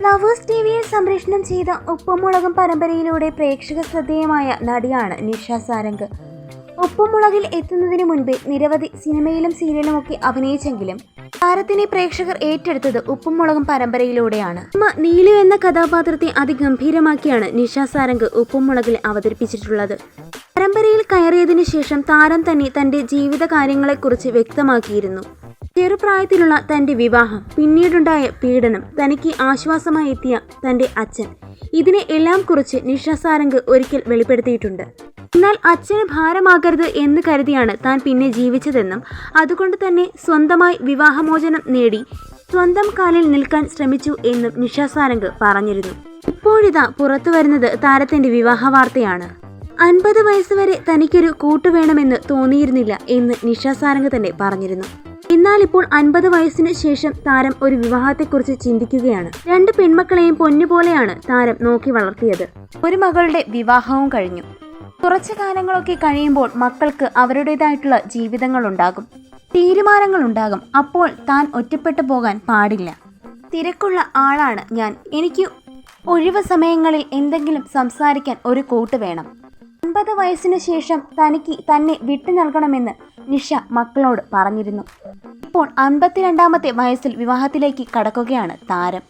Flowers T വിയിൽ സംപ്രേഷണം ചെയ്ത ഉപ്പുമുളകും പരമ്പരയിലൂടെ പ്രേക്ഷക ശ്രദ്ധേയമായ നടിയാണ് നിഷ സാരംഗ്. ഉപ്പുമുളകിൽ എത്തുന്നതിന് മുൻപേ നിരവധി സിനിമയിലും സീരിയലുമൊക്കെ അഭിനയിച്ചെങ്കിലും താരത്തിനെ പ്രേക്ഷകർ ഏറ്റെടുത്തത് ഉപ്പുമുളകും പരമ്പരയിലൂടെയാണ്. അമ്മ നീലു എന്ന കഥാപാത്രത്തെ അതിഗംഭീരമാക്കിയാണ് നിഷ സാരംഗ് ഉപ്പുമുളകിൽ അവതരിപ്പിച്ചിട്ടുള്ളത്. പരമ്പരയിൽ കയറിയതിനു ശേഷം താരം തന്നെ തന്റെ ജീവിത കാര്യങ്ങളെക്കുറിച്ച് വ്യക്തമാക്കിയിരുന്നു. ചെറുപ്രായത്തിലുള്ള തന്റെ വിവാഹം പിന്നീടുണ്ടായ പീഡനം തനിക്ക് ആശ്വാസമായി എത്തിയ തന്റെ അച്ഛൻ. ഇതിനെ എല്ലാം കുറിച്ച് നിഷ സാരംഗ് ഒരിക്കൽ വെളിപ്പെടുത്തിയിട്ടുണ്ട്. എന്നാൽ അച്ഛന് ഭാരമാകരുത് എന്ന് കരുതിയാണ് താൻ പിന്നെ ജീവിച്ചതെന്നും അതുകൊണ്ട് തന്നെ സ്വന്തമായി വിവാഹമോചനം നേടി സ്വന്തം കാലിൽ നിൽക്കാൻ ശ്രമിച്ചു എന്നും നിഷ സാരംഗ് പറഞ്ഞിരുന്നു. ഇപ്പോഴിതാ പുറത്തു വരുന്നത് താരത്തിന്റെ വിവാഹ വാർത്തയാണ്. അൻപത് വയസ്സുവരെ തനിക്കൊരു കൂട്ടു വേണമെന്ന് തോന്നിയിരുന്നില്ല എന്ന് നിഷ സാരംഗ് തന്നെ പറഞ്ഞിരുന്നു. എന്നാൽ ഇപ്പോൾ അൻപത് വയസ്സിന് ശേഷം താരം ഒരു വിവാഹത്തെക്കുറിച്ച് ചിന്തിക്കുകയാണ്. രണ്ട് പെൺമക്കളെയും പൊന്നുപോലെയാണ് താരം നോക്കി വളർത്തിയത്. ഒരു മകളുടെ വിവാഹവും കഴിഞ്ഞു. കുറച്ചു കാലങ്ങളൊക്കെ കഴിയുമ്പോൾ മക്കൾക്ക് അവരുടേതായിട്ടുള്ള ജീവിതങ്ങളുണ്ടാകും. തീരുമാനങ്ങളുണ്ടാകും. അപ്പോൾ താൻ ഒറ്റപ്പെട്ടു പോകാൻ പാടില്ല. തിരക്കുള്ള ആളാണ് ഞാൻ. എനിക്ക് ഒഴിവ് സമയങ്ങളിൽ എന്തെങ്കിലും സംസാരിക്കാൻ ഒരു കൂട്ട് വേണം. അൻപത് വയസ്സിനു ശേഷം തനിക്ക് തന്നെ വിട്ടു നൽകണമെന്ന് നിഷ മക്കളോട് പറഞ്ഞിരുന്നു. ഇപ്പോൾ അൻപത്തിരണ്ടാമത്തെ വയസ്സിൽ വിവാഹത്തിലേക്ക് കടക്കുകയാണ് താരം.